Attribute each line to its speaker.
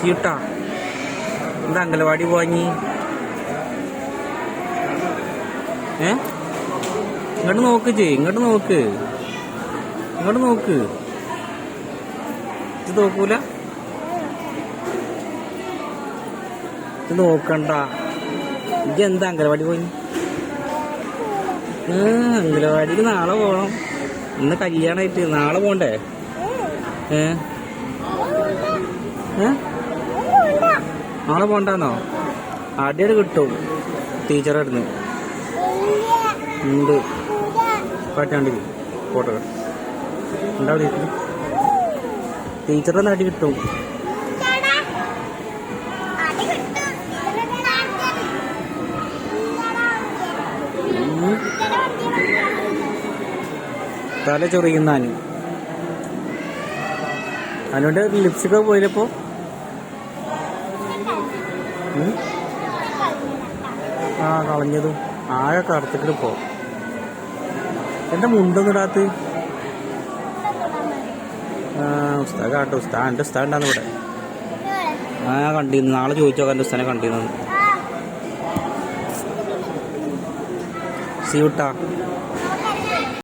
Speaker 1: ചീട്ടാ. എന്താ അങ്കലവാടി പോവാഞ്ഞി? ഏ? ഇങ്ങോട്ട് നോക്ക് ചേ ഇങ്ങോട്ട് നോക്ക്. ഇങ്ങോട്ട് നോക്ക്. ഇത് നോക്കൂല? ഇത് നോക്കണ്ട. ഇത് എന്താ അങ്കലവാടി പോയി ഏ, അങ്കലവാടിക്ക് നാളെ പോകണം ഇന്ന് കല്യാണമായിട്ട് നാളെ പോണ്ടേ? ഏ? ഏ? നാളെ പോണ്ടെന്നോ? അടിയത് കിട്ടും ടീച്ചറായിരുന്നു ഉണ്ട്. പറ്റാണ്ട് ഫോട്ടോ ഉണ്ടാവും ടീച്ചർ ടീച്ചറുടെ അടി കിട്ടും. തല ചൊറിയുന്ന അനു. ലിപ്സ്റ്റിക്ക് ലിപ്സ്റ്റിക് പോയില്ലപ്പോ? ആ കളഞ്ഞതും. ആകെ കറുത്തിട്ട് പോ. എന്റെ മുണ്ടൊന്നും ഇടാത്ത ആ ഉസ്താ കാട്ടോ ഉസ്താ എന്റെ ഉസ്താ ഉണ്ടാന്ന് ഇവിടെ. ആ കണ്ടിരുന്നു. നാളെ ചോദിച്ചോ എന്റെ ഉസ്താനെ കണ്ടിരുന്നു സീട്ടാ